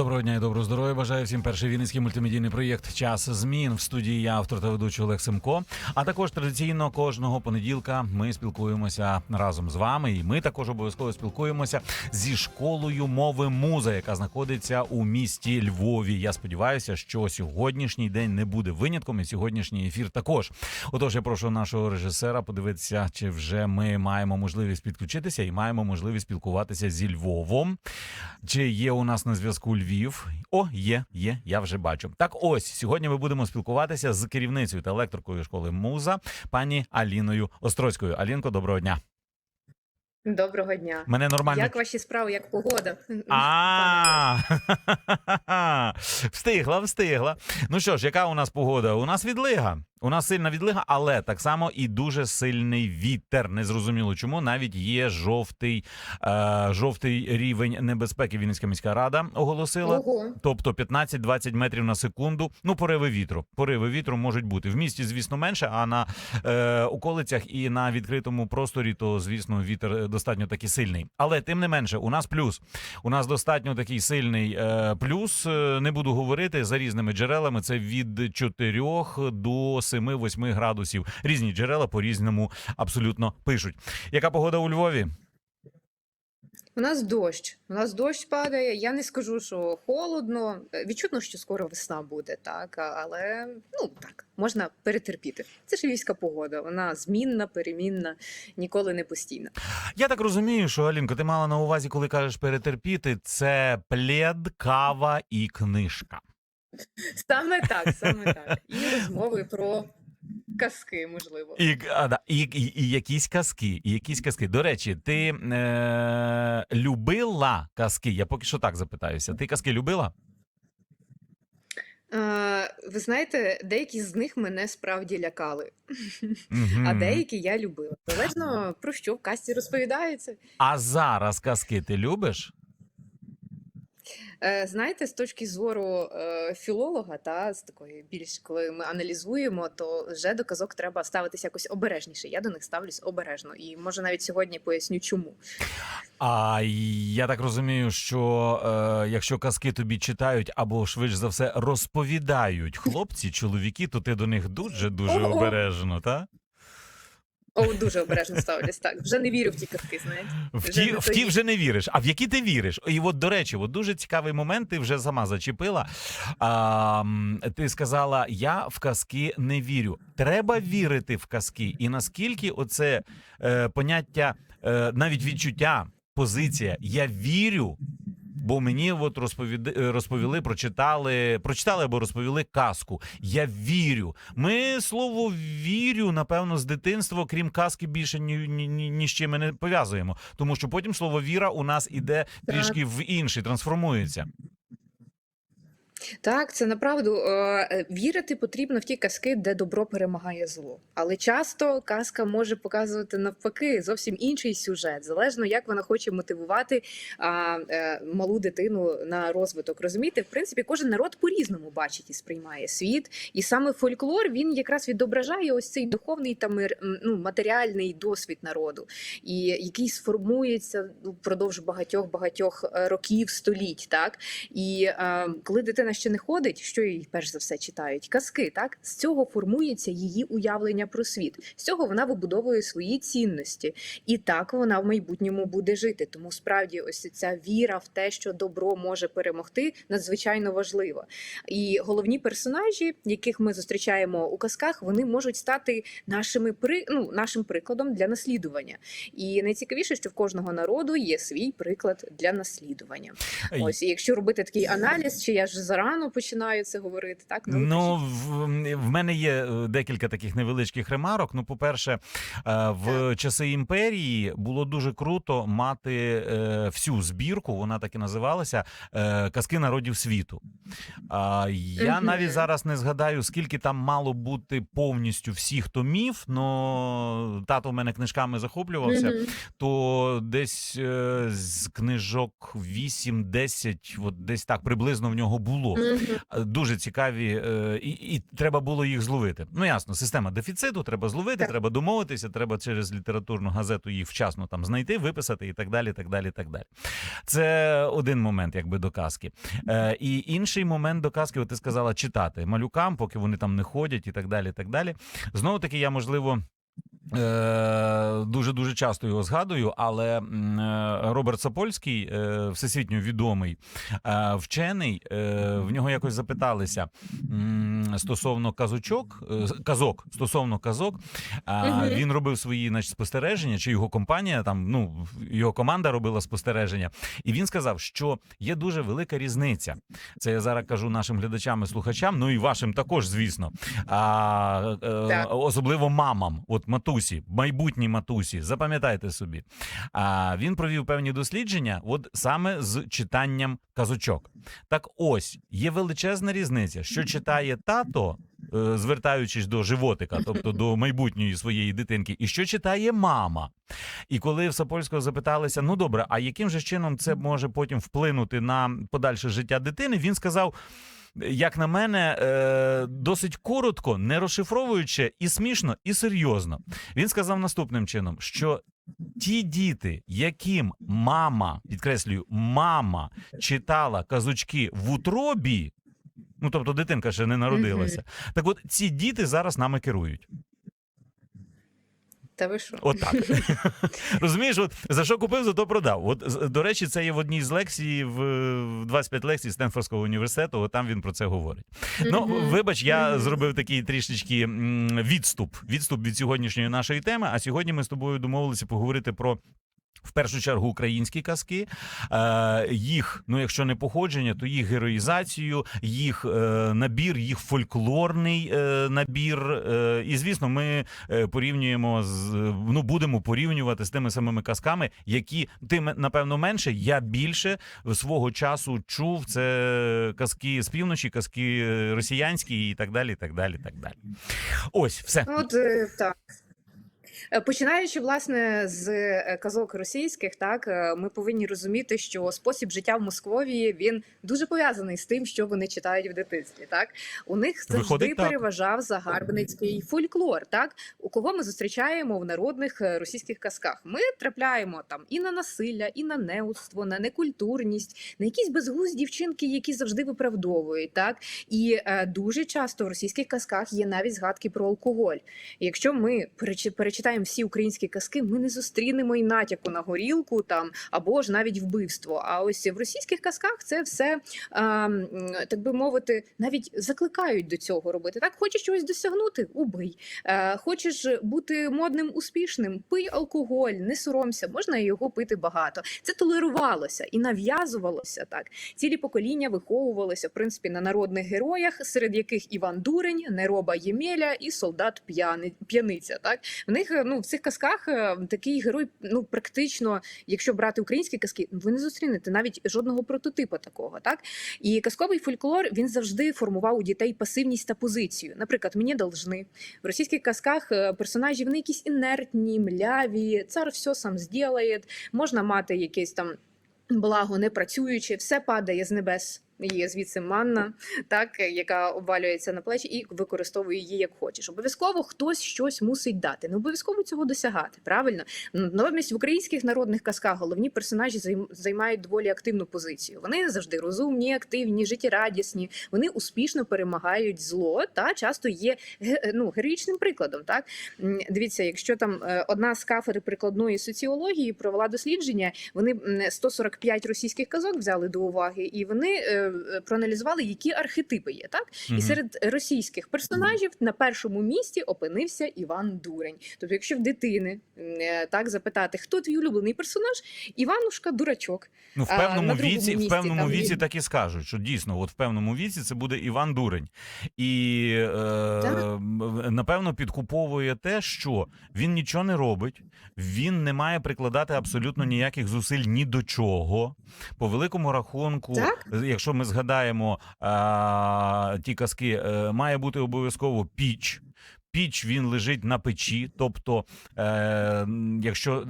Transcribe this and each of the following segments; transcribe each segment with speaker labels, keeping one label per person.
Speaker 1: Доброго дня і доброго здоров'я. Бажаю всім перший вінницький мультимедійний проєкт Час змін в студії я автор та ведучий Олег Семко. А також традиційно кожного понеділка ми спілкуємося разом з вами. І ми також обов'язково спілкуємося зі школою мови муза, яка знаходиться у місті Львові. Я сподіваюся, що сьогоднішній день не буде винятком, і сьогоднішній ефір також. Отож, я прошу нашого режисера подивитися, чи вже ми маємо можливість підключитися і маємо можливість спілкуватися зі Львовом. Чи є у нас на зв'язку Львів? О, є, є, я вже бачу. Так, ось сьогодні ми будемо спілкуватися з керівницею та лекторкою школи Муза, пані Аліною Острозькою. Алінко, доброго дня.
Speaker 2: Доброго дня.
Speaker 1: Мене нормально.
Speaker 2: Як ваші справи, як погода?
Speaker 1: А встигла, встигла. Ну що ж, яка у нас погода? У нас відлига. У нас сильна відлига, але так само і дуже сильний вітер. Незрозуміло чому. Навіть є жовтий, е, жовтий рівень небезпеки. Вінницька міська рада оголосила.
Speaker 2: Ого.
Speaker 1: Тобто 15-20 метрів на секунду. Ну, пориви вітру. Пориви вітру можуть бути. В місті, звісно, менше, а на е, околицях і на відкритому просторі, то звісно, вітер е, достатньо таки сильний. Але тим не менше, у нас плюс. У нас достатньо такий сильний е, плюс. Е, Не буду говорити за різними джерелами. Це від 4 до 7-8 градусів. Різні джерела по різному абсолютно пишуть. Яка погода у Львові?
Speaker 2: У нас дощ. У нас дощ падає. Я не скажу, що холодно. Відчутно, що скоро весна буде, так, але ну так, можна перетерпіти. Це ж львівська погода. Вона змінна, перемінна, ніколи не постійна.
Speaker 1: Я так розумію, що Алінко, ти мала на увазі, коли кажеш перетерпіти, це плед, кава і книжка.
Speaker 2: Саме так, саме так. І розмови про казки, можливо.
Speaker 1: І, а, да, і, і, і якісь казки, і якісь казки. До речі, ти е, любила казки? Я поки що так запитаюся. Ти казки любила?
Speaker 2: Е, ви знаєте, деякі з них мене справді лякали, а деякі я любила. Залежно про що в казці розповідається.
Speaker 1: А зараз казки ти любиш?
Speaker 2: Е, Знаєте, з точки зору е, філолога, та з такої більш коли ми аналізуємо, то вже до казок треба ставитися якось обережніше. Я до них ставлюсь обережно, і може навіть сьогодні поясню, чому.
Speaker 1: А я так розумію, що е, якщо казки тобі читають або швидше за все розповідають хлопці, чоловіки, то ти до них дуже дуже
Speaker 2: Ого.
Speaker 1: обережно, так?
Speaker 2: О, дуже обережно ставлюсь. Так вже не вірю в ті казки. Знаєте,
Speaker 1: В ті, в ті вже не віриш. А в які ти віриш? І от, до речі, от дуже цікавий момент, ти вже сама зачепила. А, ти сказала: я в казки не вірю. Треба вірити в казки. І наскільки оце е, поняття, е, навіть відчуття, позиція Я вірю. Бо мені от розповіди, е, розповіли, прочитали, прочитали або розповіли казку. Я вірю. Ми слово вірю, напевно, з дитинства, крім казки, більше ні, ні, ні, ні з чим ми не пов'язуємо. Тому що потім слово віра у нас іде трішки в інший, трансформується.
Speaker 2: Так, це направду Е, е, вірити потрібно в ті казки, де добро перемагає зло. Але часто казка може показувати навпаки зовсім інший сюжет, залежно як вона хоче мотивувати е, малу дитину на розвиток. Розумієте, в принципі, кожен народ по-різному бачить і сприймає світ, і саме фольклор він якраз відображає ось цей духовний та ну, матеріальний досвід народу, і який сформується впродовж багатьох багатьох років, століть, так і коли дитина ще не ходить, що їй перш за все читають? Казки, так з цього формується її уявлення про світ. З цього вона вибудовує свої цінності, і так вона в майбутньому буде жити. Тому справді, ось ця віра в те, що добро може перемогти, надзвичайно важлива. І головні персонажі, яких ми зустрічаємо у казках, вони можуть стати нашими при ну, нашим прикладом для наслідування. І найцікавіше, що в кожного народу є свій приклад для наслідування. Ось, і якщо робити такий аналіз, чи я ж зарано починаю це говорити, так
Speaker 1: Ну, в, в мене є е, декілька таких невеличких ремарок. Ну, по-перше, е, в часи імперії було дуже круто мати е, всю збірку, вона так і називалася Казки народів світу. Я навіть зараз не згадаю, скільки там мало бути повністю всіх томів, но тато в мене книжками захоплювався. То десь з книжок 8-10, от десь так приблизно в нього було. Е, Дуже цікаві, е, і, і треба було їх зловити. Ну ясно, система дефіциту, треба зловити,
Speaker 2: Так.
Speaker 1: треба домовитися, треба через літературну газету їх вчасно там знайти, виписати і так далі. так далі, так далі. Це один момент, якби до казки. Е, і інший момент до казки, от ти сказала, читати малюкам, поки вони там не ходять, і так далі. так далі. Знову таки, я можливо. Дуже дуже часто його згадую, але е, Роберт Сапольський, е, всесвітньо відомий е, вчений, в нього якось запиталися стосовно казочок, казок, стосовно казок. Він робив свої значить, спостереження, чи його компанія там, ну його команда робила спостереження, і він сказав, що є дуже велика різниця. Це я зараз кажу нашим глядачам і слухачам, ну і вашим також, звісно. А, особливо мамам, от матусі, майбутні матусі, запам'ятайте собі. А він провів певні дослідження, от саме з читанням казочок. Так ось є величезна різниця, що читає тато. е, Звертаючись до животика, тобто до майбутньої своєї дитинки, і що читає мама. І коли в Сапольського запиталися: ну добре, а яким же чином це може потім вплинути на подальше життя дитини? Він сказав: як на мене, е, досить коротко, не розшифровуючи і смішно, і серйозно. Він сказав наступним чином, що ті діти, яким мама, підкреслюю, мама читала казочки в утробі. Ну, тобто дитинка ще не народилася. Так от ці діти зараз нами керують.
Speaker 2: Та ви що?
Speaker 1: От так. Розумієш, от за що купив, за то продав. От до речі, це є в одній з лекцій в в 25 лекцій Стенфордського університету. От там він про це говорить. Ну, вибач, я зробив такий трішечки відступ. Відступ від сьогоднішньої нашої теми. А сьогодні ми з тобою домовилися поговорити про. В першу чергу українські казки, е, їх, ну якщо не походження, то їх героїзацію, їх е, набір, їх фольклорний е, набір. І звісно, ми порівнюємо з ну будемо порівнювати з тими самими казками, які ти напевно менше. Я більше свого часу чув. Це казки з півночі, казки росіянські і так далі. так далі, так далі. Ось все.
Speaker 2: От е, так. Е, Починаючи власне з е, казок російських, так е, ми повинні розуміти, що спосіб життя в Московії він дуже пов'язаний з тим, що вони читають в дитинстві. Так у них завжди
Speaker 1: Виходить, так.
Speaker 2: переважав загарбницький фольклор. Так у кого ми зустрічаємо в народних російських казках. Ми трапляємо там і на насилля, і на неудство, на некультурність, на якісь безглузді вчинки, які завжди виправдовують. Так і е, дуже часто в російських казках є навіть згадки про алкоголь. І Якщо ми перечи- перечитаємо всі українські казки, ми не зустрінемо і натяку на горілку там або ж навіть вбивство. А ось в російських казках це все так би мовити, навіть закликають до цього робити. Так, хочеш чогось досягнути? Убий. Хочеш бути модним, успішним? Пий алкоголь, не соромся, можна його пити багато. Це толерувалося і нав'язувалося так. Цілі покоління виховувалися в принципі на народних героях, серед яких Іван Дурень, Нероба Ємеля і солдат п'яниця. Так в них е, ну в цих казках е, такий герой, ну практично, якщо брати українські казки, ви не зустрінете навіть жодного прототипу такого. Так і казковий фольклор він завжди формував у дітей пасивність та позицію. Наприклад, мені должны в російських казках е, персонажі вони якісь інертні, мляві, цар все сам зробить, можна мати якесь там благо не працюючи, все падає з небес. Є звідси манна, так яка обвалюється на плечі і використовує її як хочеш. Обов'язково хтось щось мусить дати. Не обов'язково цього досягати. Правильно, натомість в українських народних казках головні персонажі займ- займають доволі активну позицію. Вони завжди розумні, активні, життєрадісні. Вони успішно перемагають зло та часто є ну, героїчним прикладом. Так дивіться, якщо там е, одна з кафедр прикладної соціології провела дослідження, вони м, 145 російських казок взяли до уваги, і вони е, проаналізували, які архетипи є. Так і серед російських персонажів на першому місці опинився Іван Дурень. Тобто, якщо в дитини е, так запитати, хто твій улюблений персонаж, Іванушка дурачок.
Speaker 1: Ну, в певному віці, в певному
Speaker 2: там
Speaker 1: віці так і скажуть, що дійсно, от в певному віці це буде Іван Дурень. І е, напевно підкуповує те, що він нічого не робить, він не має прикладати абсолютно ніяких зусиль ні до чого. По великому рахунку,
Speaker 2: Так.
Speaker 1: е, якщо ми згадаємо а, ті казки, е, має бути обов'язково піч. Піч він лежить на печі, тобто, е, якщо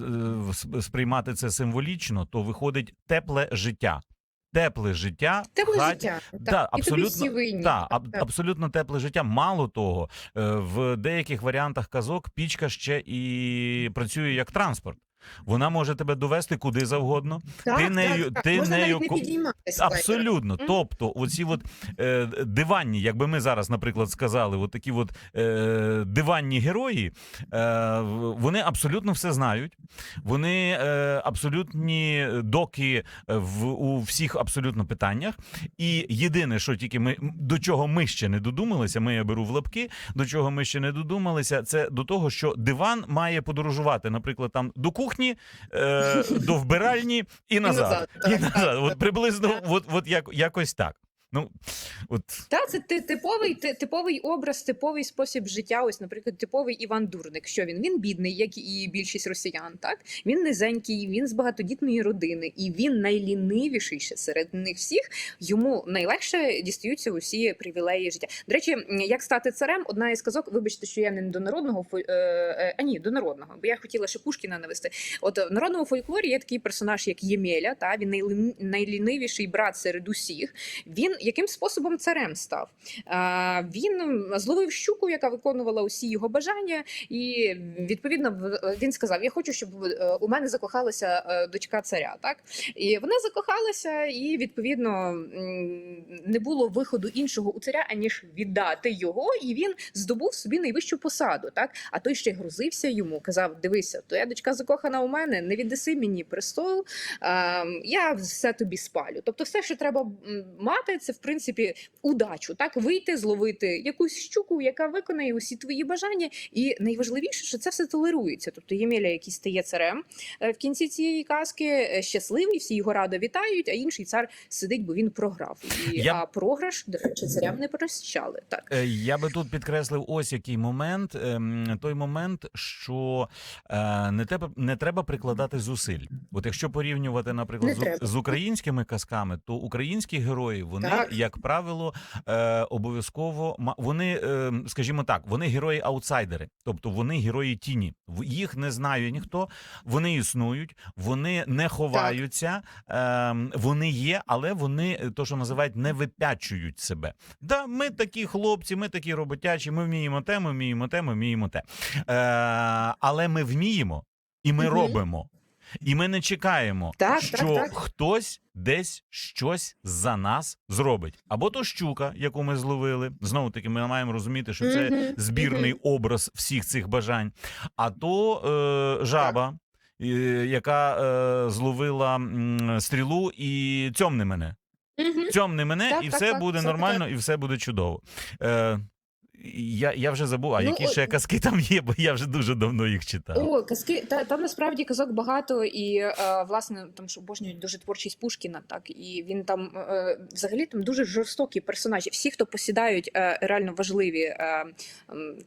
Speaker 1: е, сприймати це символічно, то виходить тепле життя. тепле життя.
Speaker 2: Тепле
Speaker 1: хаті.
Speaker 2: життя.
Speaker 1: Да,
Speaker 2: Так, і
Speaker 1: абсолютно,
Speaker 2: тобі.
Speaker 1: Так, аб-
Speaker 2: так.
Speaker 1: абсолютно тепле життя. Мало того, е, в деяких варіантах казок пічка ще і працює як транспорт. Вона може тебе довести куди завгодно.
Speaker 2: Так,
Speaker 1: ти нею-
Speaker 2: так.
Speaker 1: ти
Speaker 2: Можна
Speaker 1: нею
Speaker 2: навіть не підійматися.
Speaker 1: Абсолютно.
Speaker 2: Мгм.
Speaker 1: Тобто, оці от е, диванні, якби ми зараз, наприклад, сказали, от такі от е, диванні герої, е, вони абсолютно все знають. Вони е, абсолютні доки в у всіх абсолютно питаннях. І єдине, що тільки ми до чого ми ще не додумалися, ми я беру в лапки, до чого ми ще не додумалися, це до того, що диван має подорожувати, наприклад, там до кухні, е, до вбиральні і назад.
Speaker 2: назад,
Speaker 1: І назад. От приблизно, от, от як, якось так. Ну, от
Speaker 2: Так, це ти- типовий, ти- типовий образ, типовий спосіб життя. Ось, наприклад, типовий Іван Дурник. Що він? Він бідний, як і більшість росіян. Так він низенький, він з багатодітної родини, і він найлінивіший серед них всіх. Йому найлегше дістаються усі привілеї життя. До речі, як стати царем? Одна із казок. Вибачте, що я не до народного фоль... е, е, а ні, до народного, бо я хотіла ще Пушкіна навести. От в народному фольклорі є такий персонаж, як Ємеля. Та він найлін- найлінивіший брат серед усіх. Він яким способом царем став? Він зловив щуку, яка виконувала усі його бажання, і відповідно в- він сказав: Я хочу, щоб е, у мене закохалася е, дочка царя. Так і вона закохалася, і відповідно не було виходу іншого у царя, аніж віддати його, і він здобув собі найвищу посаду. Так, а той ще й грозився йому, казав: Дивися, твоя дочка закохана у мене, не віддаси мені престол, ем, я все тобі спалю. Тобто, все, що треба мати, це в принципі удачу, так вийти, зловити якусь щуку, яка виконає усі твої бажання. І найважливіше, що це все толерується. Тобто Ємеля, який стає царем е, в кінці цієї казки, е, щасливий, всі його радо вітають, а інший цар сидить, бо він програв. І
Speaker 1: Я-
Speaker 2: а програш, до речі, царям не прощали. Так.
Speaker 1: Е, Я би тут підкреслив ось який момент. ем, Той момент, що не треба не треба прикладати зусиль. От якщо порівнювати, наприклад, з, з українськими казками, то українські герої вони. Як правило, е, обов'язково вони, е, скажімо так, вони герої аутсайдери, тобто вони герої тіні. Їх не знає ніхто. Вони існують, вони не ховаються, ем, вони є, але вони е, то, що називають, не випячують себе. Да, ми такі хлопці, ми такі роботячі, ми вміємо те, ми вміємо те, ми вміємо те. Е, але ми вміємо і ми
Speaker 2: Мгм.
Speaker 1: робимо. І ми не чекаємо,
Speaker 2: Так,
Speaker 1: що
Speaker 2: так, так.
Speaker 1: хтось десь щось за нас зробить. Або то щука, яку ми зловили. Знову таки, ми маємо розуміти, що це збірний образ всіх цих бажань. А то е, жаба, е, яка е, зловила м, стрілу і цьомне мене.
Speaker 2: Мгм.
Speaker 1: Цьомне мене,
Speaker 2: Так,
Speaker 1: і
Speaker 2: так,
Speaker 1: все
Speaker 2: так,
Speaker 1: буде
Speaker 2: все
Speaker 1: нормально,
Speaker 2: таке.
Speaker 1: і все буде чудово. Е, я, я вже забув, а
Speaker 2: Ну,
Speaker 1: які ще казки там є, бо я вже дуже давно їх читав.
Speaker 2: О, казки та там насправді казок багато, і е, власне там ж обожнюють дуже творчість Пушкіна, так і він там е, взагалі там дуже жорстокі персонажі. Всі, хто посідають е, реально важливі, е,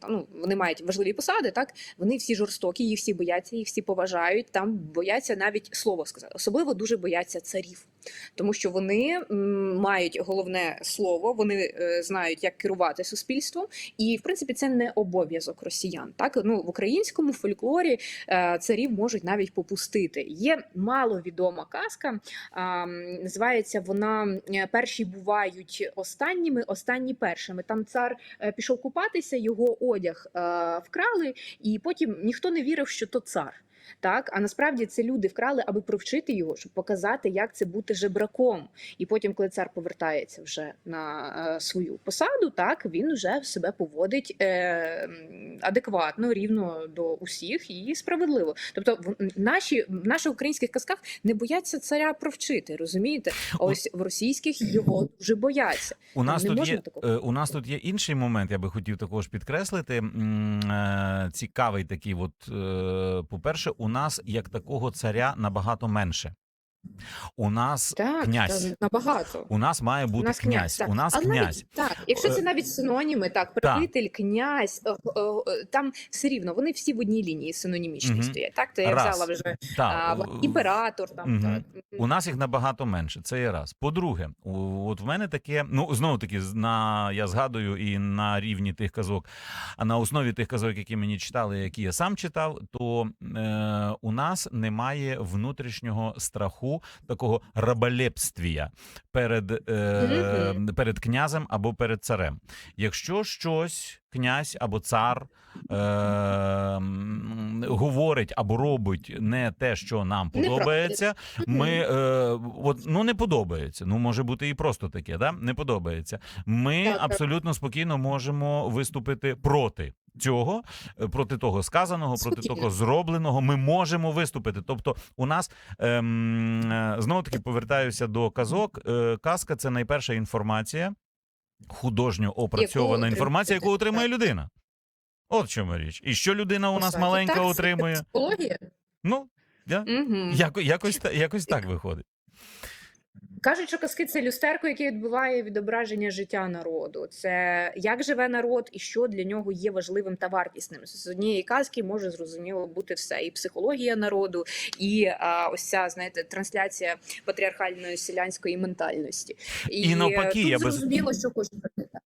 Speaker 2: там, ну вони мають важливі посади, так вони всі жорстокі, їх всі бояться, їх всі поважають. Там бояться навіть слово сказати. Особливо дуже бояться царів, тому що вони м, мають головне слово, вони е, знають, як керувати суспільством. І в принципі це не обов'язок росіян. Так ну в українському фольклорі е, царів можуть навіть попустити. Є маловідома казка, називається вона е, Перші бувають останніми, останні першими. Там цар е, пішов купатися, його одяг вкрали, і потім ніхто не вірив, що то цар. Так, а насправді це люди вкрали, аби провчити його, щоб показати, як це бути жебраком. І потім, коли цар повертається вже на е, свою посаду, так він вже себе поводить е, адекватно, рівно до усіх і справедливо. Тобто, в наші в наших українських казках не бояться царя провчити, розумієте? А ось в російських його дуже бояться.
Speaker 1: У нас
Speaker 2: не
Speaker 1: тут є
Speaker 2: такого.
Speaker 1: е, у нас тут є інший момент. Я би хотів також підкреслити. Е, Цікавий такий. От, е, по-перше, у нас як такого царя набагато менше. У нас
Speaker 2: Так,
Speaker 1: князь.
Speaker 2: та, набагато.
Speaker 1: У нас має бути
Speaker 2: У нас
Speaker 1: князь.
Speaker 2: так.
Speaker 1: У нас
Speaker 2: Але
Speaker 1: князь.
Speaker 2: Навіть, так, якщо це
Speaker 1: Е,
Speaker 2: навіть синоніми, так, правитель, князь, е, е, там все рівно вони всі в одній лінії синонімічні
Speaker 1: Мгм.
Speaker 2: стоять. Так, то я
Speaker 1: Раз.
Speaker 2: взяла вже а, імператор. Там
Speaker 1: Мгм.
Speaker 2: так.
Speaker 1: У нас їх набагато менше. Це є раз. По-друге, от в мене таке, ну знову таки, на я згадую і на рівні тих казок, а на основі тих казок, які мені читали, які я сам читав, то е, у нас немає внутрішнього страху такого раболепствія перед, е, перед князем або перед царем. Якщо щось князь або цар е, говорить або робить не те, що нам подобається, ми е, от ну не подобається. Ну може бути і просто таке, да не подобається. Ми абсолютно спокійно можемо виступити проти. Цього е, проти того сказаного, проти
Speaker 2: Спокійно.
Speaker 1: того зробленого, ми можемо виступити. Тобто, у нас ем, е, знову таки повертаюся до казок. Е, казка це найперша інформація, художньо опрацьована
Speaker 2: яку
Speaker 1: інформація, яку
Speaker 2: отримує
Speaker 1: отримує людина. От чому річ. І що людина у нас
Speaker 2: суті,
Speaker 1: маленька
Speaker 2: так,
Speaker 1: отримує?
Speaker 2: Психологія.
Speaker 1: Ну я,
Speaker 2: угу.
Speaker 1: яко, якось, якось так виходить.
Speaker 2: Кажуть, що казки це люстерко, яке відбуває відображення життя народу. Це як живе народ і що для нього є важливим та вартісним. З однієї казки може зрозуміло бути все: і психологія народу, і а, ось ця знаєте трансляція патріархальної селянської ментальності.
Speaker 1: І навпаки,
Speaker 2: тут
Speaker 1: я би
Speaker 2: зрозуміло, що хоче.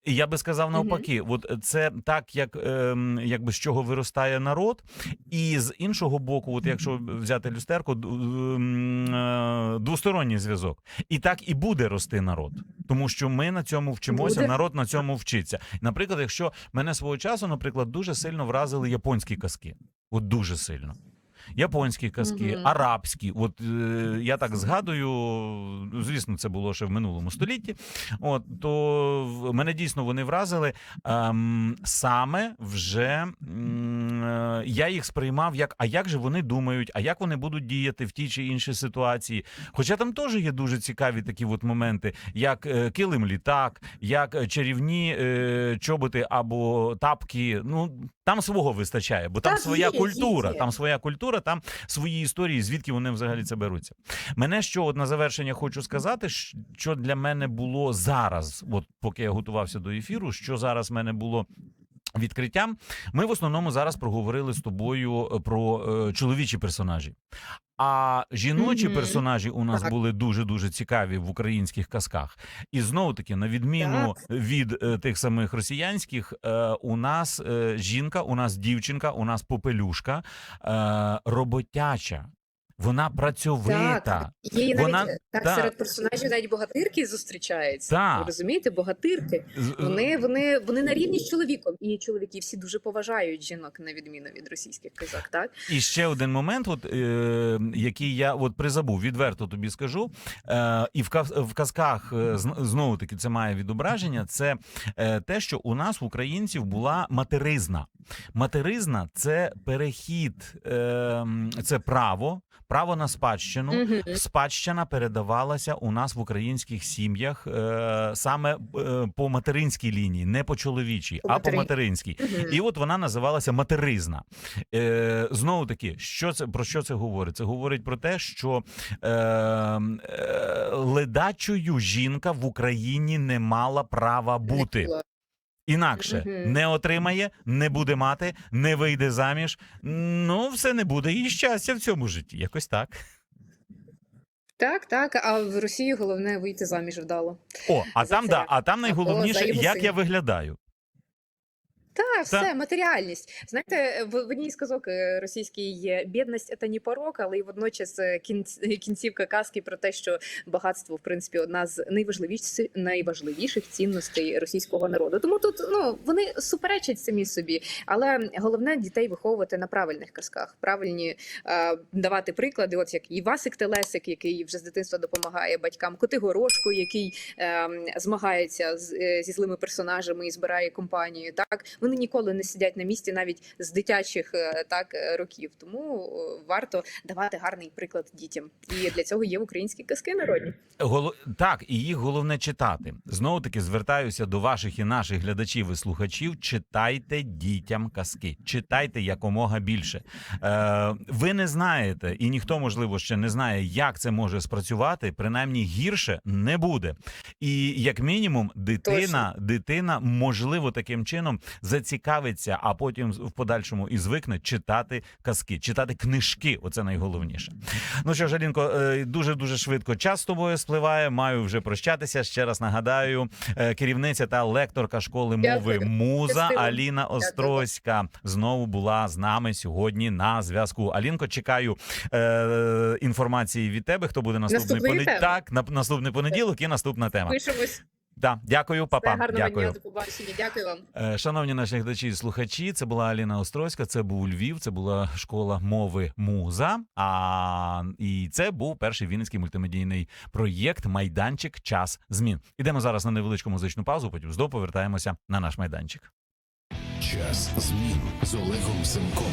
Speaker 1: І Я би сказав навпаки, от це так, як ем, якби з чого виростає народ, і з іншого боку, от якщо взяти люстерку, е, двосторонній зв'язок, і так і буде рости народ, тому що ми на цьому вчимося,
Speaker 2: Буде.
Speaker 1: народ на цьому вчиться. Наприклад, якщо мене свого часу, наприклад, дуже сильно вразили японські казки, от дуже сильно. Японські казки,
Speaker 2: Мгм.
Speaker 1: арабські. От е, я так згадую, звісно, це було ще в минулому столітті. От то мене дійсно вони вразили. Ем, саме вже е, я їх сприймав як а як же вони думають, а як вони будуть діяти в тій чи іншій ситуації. Хоча там теж є дуже цікаві такі от моменти, як е, килим літак, як е, чарівні е, чоботи або тапки. Ну там свого вистачає, бо там
Speaker 2: Так,
Speaker 1: своя
Speaker 2: є,
Speaker 1: культура,
Speaker 2: є.
Speaker 1: там своя культура, там свої історії, звідки вони взагалі це беруться. Мене що от на завершення хочу сказати, що для мене було зараз, от поки я готувався до ефіру, що зараз в мене було. Відкриттям ми в основному зараз проговорили з тобою е, про е, чоловічі персонажі. А жіночі
Speaker 2: Мгм.
Speaker 1: персонажі у нас
Speaker 2: Так.
Speaker 1: були дуже дуже цікаві в українських казках. І знову таки, на відміну від е, тих самих росіянських, е, у нас е, жінка, у нас дівчинка, у нас попелюшка е, роботяча. Вона працьовита.
Speaker 2: Так, є навіть
Speaker 1: Вона-
Speaker 2: так
Speaker 1: та.
Speaker 2: серед персонажів навіть богатирки зустрічаються.
Speaker 1: Та.
Speaker 2: Ви розумієте, богатирки. Вони, вони, вони на рівні з чоловіком, і чоловіки всі дуже поважають жінок на відміну від російських казак. Так
Speaker 1: І ще один момент, от, е, який я от призабув, відверто тобі скажу. Е, і в, в казках е, знову таки це має відображення. Це е, те, що у нас в українців була материзна. Материзна це перехід, е, це право, право на спадщину.
Speaker 2: Мгм.
Speaker 1: Спадщина передавалася у нас в українських сім'ях е, саме е, по материнській лінії, не по чоловічій,
Speaker 2: По
Speaker 1: а по
Speaker 2: материн-
Speaker 1: материнській.
Speaker 2: Мгм.
Speaker 1: І от вона називалася материзна. Е, знову таки, що це про що це говорить? Це говорить про те, що е, е, ледачою жінка в Україні не мала права бути. Інакше не отримає, не буде мати, не вийде заміж. Ну, все не буде і щастя в цьому житті. Якось так.
Speaker 2: Так, так. А в Росії головне вийти заміж вдало.
Speaker 1: О, а
Speaker 2: За
Speaker 1: там
Speaker 2: це.
Speaker 1: да, а там
Speaker 2: Або
Speaker 1: найголовніше,
Speaker 2: за його
Speaker 1: як
Speaker 2: сина.
Speaker 1: я виглядаю.
Speaker 2: Так, все, матеріальність. Знаєте, в, в одній з казок е, російській є бідність це не порок, але й водночас е, кінць, кінцівка казки про те, що багатство, в принципі, одна з найважливіших, найважливіших цінностей російського народу. Тому тут ну вони суперечать самі собі, але головне дітей виховувати на правильних казках, правильні е, давати приклади. От як Івасик Телесик, який вже з дитинства допомагає батькам, Коти Горошко, який е, змагається з, е, зі злими персонажами і збирає компанію. Так вони ніколи не сидять на місці, навіть з дитячих е, так е, років. Тому е, варто давати гарний приклад дітям. І для цього є українські казки народні.
Speaker 1: Голо... Так, і їх головне читати. Знову таки звертаюся до ваших і наших глядачів і слухачів. Читайте дітям казки, читайте якомога більше. Е, ви не знаєте, і ніхто, можливо, ще не знає, як це може спрацювати. Принаймні гірше не буде. І як мінімум, дитина, дитина, можливо, таким чином за зацікавиться, а потім в подальшому і звикне читати казки, читати книжки. Оце найголовніше. Ну що ж, Алінко, дуже дуже швидко час з тобою спливає. Маю вже прощатися. Ще раз нагадаю, е, керівниця та лекторка школи мови
Speaker 2: Дякую.
Speaker 1: Муза. Аліна Острозька знову була з нами сьогодні на зв'язку. Алінко, чекаю е, інформації від тебе. Хто буде наступний понеділок? Так, на наступний понеділок і наступна тема.
Speaker 2: Пишемось.
Speaker 1: Да, дякую, папа.
Speaker 2: Все, гарного
Speaker 1: Дякую.
Speaker 2: дня, до побачення. Дякую вам.
Speaker 1: Е, Шановні наші глядачі і слухачі, це була Аліна Острозька, це був Львів, це була школа мови Муза. А і це був перший вінницький мультимедійний проєкт Майданчик Час змін. Ідемо зараз на невеличку музичну паузу. Потім знову повертаємося на наш майданчик.
Speaker 3: Час змін з Олегом Семком.